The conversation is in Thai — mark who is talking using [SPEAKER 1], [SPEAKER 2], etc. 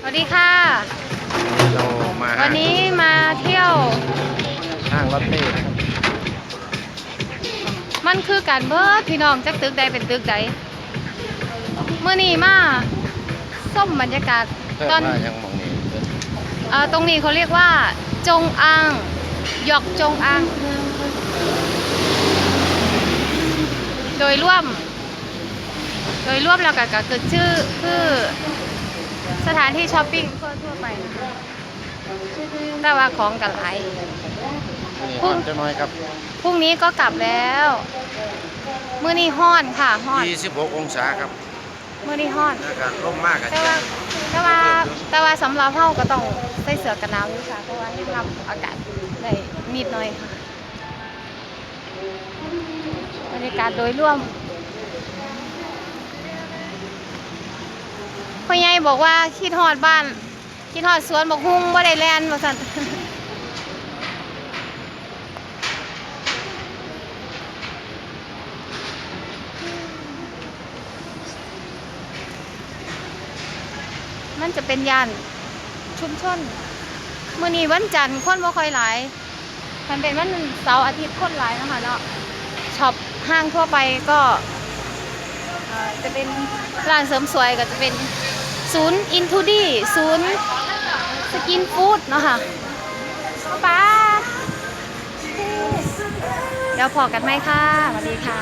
[SPEAKER 1] สวัสดีค่ะ
[SPEAKER 2] เรามา
[SPEAKER 1] วันนี้มาเที่ยว
[SPEAKER 2] ห้างลอตเต้นะครับ
[SPEAKER 1] มันคือการเบิดพี่น้องจักตึกใดเป็นตึกใดเมื่อนี้มาส้มบรรยากาศ
[SPEAKER 2] เพิ่ม
[SPEAKER 1] ตอน
[SPEAKER 2] มายังมองนี่เพิ่น
[SPEAKER 1] เอ่อตรงนี้เขาเรียกว่า จงอางหยอกจงอาง โดยร่วม โดยร่วมแล้วก็ก็คือชื่อคือ สถานที่ช้อปปิ้งทั่วทั่วๆไปนะคะแต่ว่าของกันหลาย
[SPEAKER 2] นี่
[SPEAKER 1] พุ่
[SPEAKER 2] ฮองนจะน้อยครับ
[SPEAKER 1] พรุ่งนี้ก็กลับแล้ว มื้อนี้ฮ้อนค่ะฮ้อน
[SPEAKER 2] 26องศาครับ
[SPEAKER 1] มื้อนี้ฮ้อน
[SPEAKER 2] อากาศร่มมากกัน
[SPEAKER 1] แต่ว่าแต่ว่าแต่ว่าสำหรับเฮาก็ต้องใส่เสื้อกันหนาวอยู่ค่ะเพราะว่าให้รับอากาศได้นิดหน่อยค่ะบรรยากาศโดยรวม บอกว่าคิดฮอดบ้าน คิดฮอดสวนบอกฮุ้งบ่ได้แลนว่าซั่นมันจะเป็นยานชุมชนมื้อนี้วันจันทร์คนบ่ค่อยหลายมันเป็นวันเสาร์อาทิตย์คนหลายนะคะเนาะช็อปห้างทั่วไปก็จะเป็นร้านเสริมสวยก็จะเป็น ศูนย์อินทูดี้ศูนย์สกินฟู้ดเนาะค่ะป้าเดี๋ยวพอกันไหมค่ะสวัสดีค่ะ